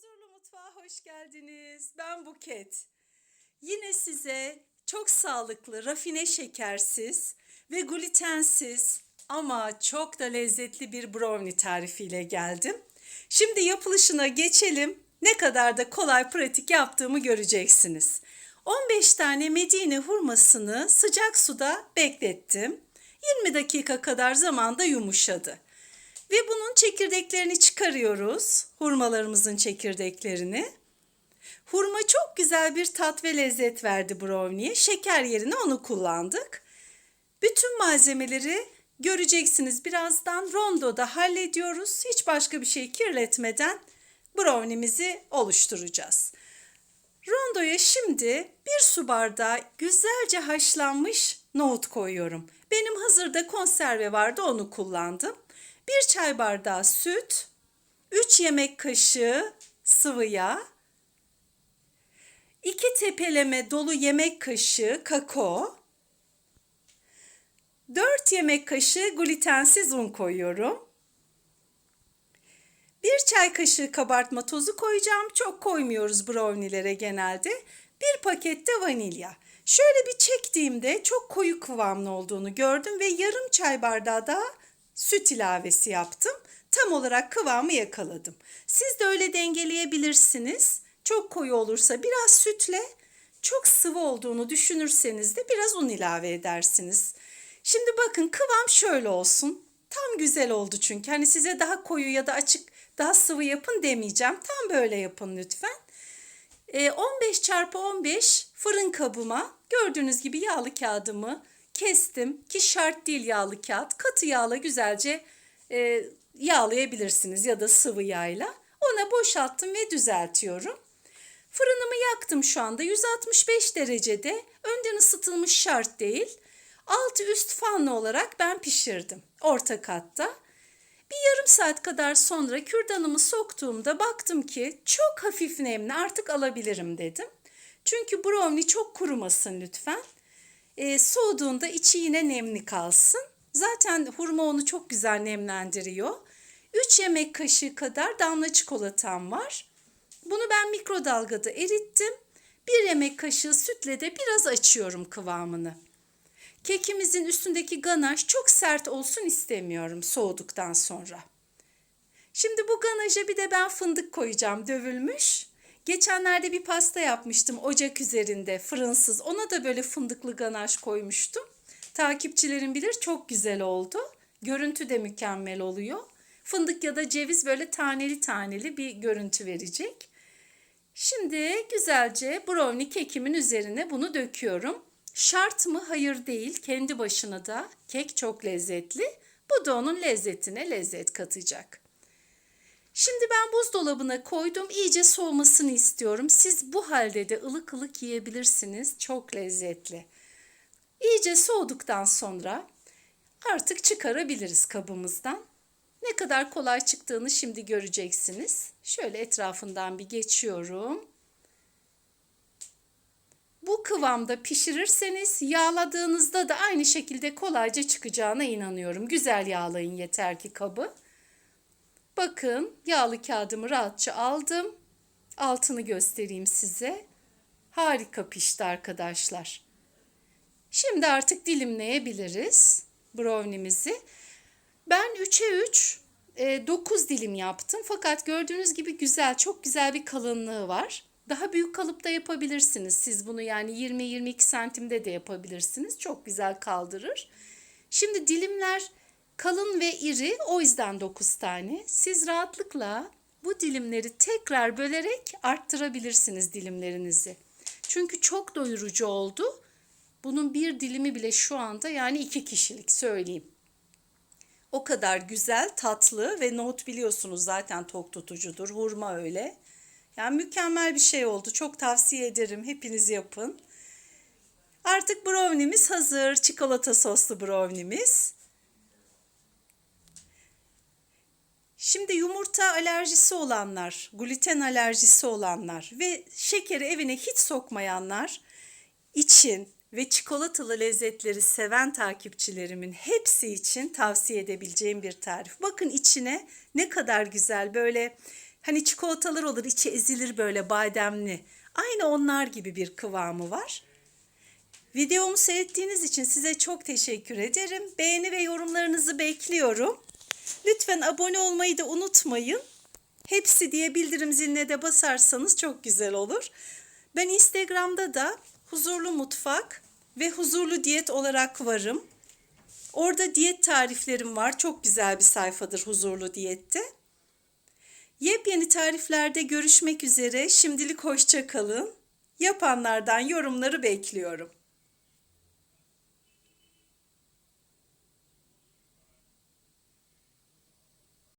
Huzurlu Mutfağa hoş geldiniz. Ben Buket. Yine size çok sağlıklı, rafine şekersiz ve glutensiz ama çok da lezzetli bir brownie tarifiyle geldim. Şimdi yapılışına geçelim. Ne kadar da kolay pratik yaptığımı göreceksiniz. 15 tane Medine hurmasını sıcak suda beklettim. 20 dakika kadar zamanda yumuşadı. Ve bunun çekirdeklerini çıkarıyoruz. Hurmalarımızın çekirdeklerini. Hurma çok güzel bir tat ve lezzet verdi brownie'ye. Şeker yerine onu kullandık. Bütün malzemeleri göreceksiniz birazdan rondoda hallediyoruz. Hiç başka bir şey kirletmeden brownie'mizi oluşturacağız. Rondoya şimdi bir su bardağı güzelce haşlanmış nohut koyuyorum. Benim hazırda konserve vardı onu kullandım. Bir çay bardağı süt, 3 yemek kaşığı sıvı yağ, 2 tepeleme dolu yemek kaşığı kakao, 4 yemek kaşığı glutensiz un koyuyorum. 1 çay kaşığı kabartma tozu koyacağım. Çok koymuyoruz brownie'lere genelde. Bir pakette vanilya. Şöyle bir çektiğimde çok koyu kıvamlı olduğunu gördüm ve yarım çay bardağı da süt ilavesi yaptım. Tam olarak kıvamı yakaladım. Siz de öyle dengeleyebilirsiniz. Çok koyu olursa biraz sütle, çok sıvı olduğunu düşünürseniz de biraz un ilave edersiniz. Şimdi bakın kıvam şöyle olsun. Tam güzel oldu çünkü. Hani size daha koyu ya da açık, daha sıvı yapın demeyeceğim. Tam böyle yapın lütfen. 15 çarpı 15 fırın kabıma gördüğünüz gibi yağlı kağıdımı kestim ki şart değil yağlı kağıt. Katı yağla güzelce e, yağlayabilirsiniz ya da sıvı yağla. Ona boşalttım ve düzeltiyorum. Fırınımı yaktım şu anda 165 derecede. Önden ısıtılmış şart değil. Altı üst fanlı olarak ben pişirdim orta katta. Bir yarım saat kadar sonra kürdanımı soktuğumda baktım ki çok hafif nemli artık alabilirim dedim. Çünkü brownie çok kurumasın lütfen. E, soğuduğunda içi yine nemli kalsın. Zaten hurma onu çok güzel nemlendiriyor. 3 yemek kaşığı kadar damla çikolatam var. Bunu ben mikrodalgada erittim. 1 yemek kaşığı sütle de biraz açıyorum kıvamını. Kekimizin üstündeki ganaj çok sert olsun istemiyorum soğuduktan sonra. Şimdi bu ganaja bir de ben fındık koyacağım dövülmüş. Geçenlerde bir pasta yapmıştım ocak üzerinde fırınsız. Ona da böyle fındıklı ganaj koymuştum. Takipçilerim bilir çok güzel oldu. Görüntü de mükemmel oluyor. Fındık ya da ceviz böyle taneli taneli bir görüntü verecek. Şimdi güzelce brownie kekimin üzerine bunu döküyorum. Şart mı? Hayır değil. Kendi başına da kek çok lezzetli. Bu da onun lezzetine lezzet katacak. Şimdi ben buzdolabına koydum. İyice soğumasını istiyorum. Siz bu halde de ılık ılık yiyebilirsiniz. Çok lezzetli. İyice soğuduktan sonra artık çıkarabiliriz kabımızdan. Ne kadar kolay çıktığını şimdi göreceksiniz. Şöyle etrafından bir geçiyorum. Bu kıvamda pişirirseniz yağladığınızda da aynı şekilde kolayca çıkacağına inanıyorum. Güzel yağlayın yeter ki kabı. Bakın yağlı kağıdımı rahatça aldım. Altını göstereyim size. Harika pişti arkadaşlar. Şimdi artık dilimleyebiliriz brownie'mizi. Ben 3'e 3 9 dilim yaptım. Fakat gördüğünüz gibi güzel, çok güzel bir kalınlığı var. Daha büyük kalıpta yapabilirsiniz. Siz bunu yani 20-22 santimde de yapabilirsiniz. Çok güzel kaldırır. Şimdi dilimler kalın ve iri o yüzden 9 tane. Siz rahatlıkla bu dilimleri tekrar bölerek arttırabilirsiniz dilimlerinizi. Çünkü çok doyurucu oldu. Bunun bir dilimi bile şu anda yani iki kişilik söyleyeyim. O kadar güzel, tatlı ve nohut biliyorsunuz zaten tok tutucudur. Hurma öyle. Yani mükemmel bir şey oldu. Çok tavsiye ederim. Hepiniz yapın. Artık brownie'miz hazır. Çikolata soslu brownie'miz. Şimdi yumurta alerjisi olanlar, gluten alerjisi olanlar ve şekeri evine hiç sokmayanlar için ve çikolatalı lezzetleri seven takipçilerimin hepsi için tavsiye edebileceğim bir tarif. Bakın içine ne kadar güzel böyle Hani çikolatalar olur içi ezilir böyle bademli. Aynı onlar gibi bir kıvamı var. Videomu seyrettiğiniz için size çok teşekkür ederim. Beğeni ve yorumlarınızı bekliyorum. Lütfen abone olmayı da unutmayın. Hepsi diye bildirim ziline de basarsanız çok güzel olur. Ben Instagram'da da huzurlu mutfak ve huzurlu diyet olarak varım. Orada diyet tariflerim var. Çok güzel bir sayfadır huzurlu diyette. Yepyeni tariflerde görüşmek üzere. Şimdilik hoşça kalın. Yapanlardan yorumları bekliyorum.